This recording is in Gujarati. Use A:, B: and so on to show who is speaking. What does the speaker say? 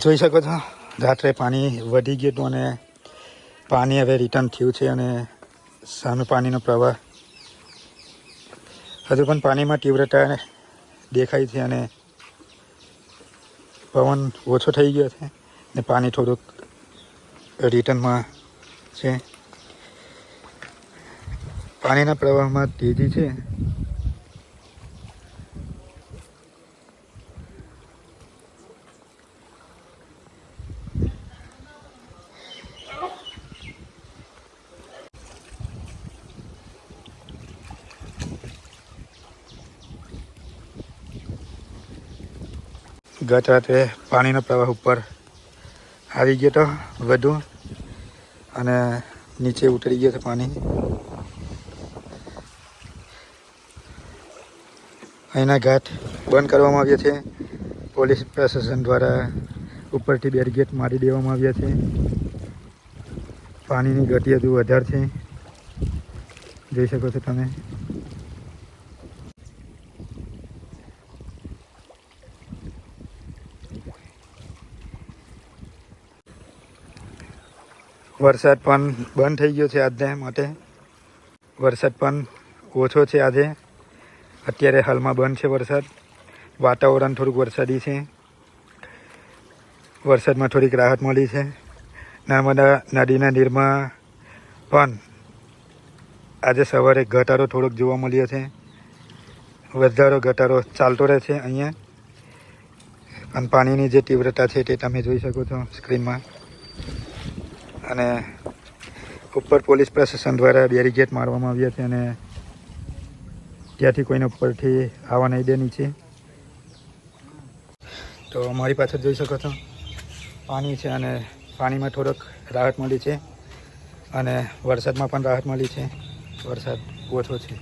A: જોઈ શકો છો, રાત્રે પાણી વધી ગયું હતું અને પાણી હવે રિટર્ન થયું છે અને સામે પાણીનો પ્રવાહ હજુ પણ પાણીમાં તીવ્રતા દેખાય છે અને પવન ઓછો થઈ ગયો છે ને પાણી થોડુંક રિટર્નમાં છે. પાણીના પ્રવાહમાં તેજી છે. ગત રાત્રે પાણીનો પ્રવાહ ઉપર આવી ગયો તો વધુ અને નીચે ઉતરી ગયો હતો પાણી. અહીંના ઘાટ બંધ કરવામાં આવ્યા છે. પોલીસ પ્રશાસન દ્વારા ઉપરથી બેરીગેટ મારી દેવામાં આવ્યા છે. પાણીની ગતિ હજુ વધારે છે. જોઈ શકો છો તમે. વરસાદ પણ બંધ થઈ ગયો છે આજના માટે. વરસાદ પણ ઓછો છે આજે. અત્યારે હાલમાં બંધ છે વરસાદ. વાતાવરણ થોડુંક વરસાદી છે. વરસાદમાં થોડીક રાહત મળી છે. નર્મદા નદીના નીરમાં પણ આજે સવારે ઘટાડો થોડોક જોવા મળ્યો છે. વધારો ઘટાડો ચાલતો રહે છે અહીંયા. અને પાણીની જે તીવ્રતા છે તે તમે જોઈ શકો છો સ્ક્રીનમાં. અને ઉપર પોલીસ પ્રશાસન દ્વારા બેરીગેટ મારવામાં આવ્યા છે અને ત્યાંથી કોઈને ઉપરથી આવવા નહીં દેની છે. તો મારી પાછળ જોઈ શકો છો, પાણી છે અને પાણીમાં થોડોક રાહત મળી છે અને વરસાદમાં પણ રાહત મળી છે. વરસાદ ઓછો છે.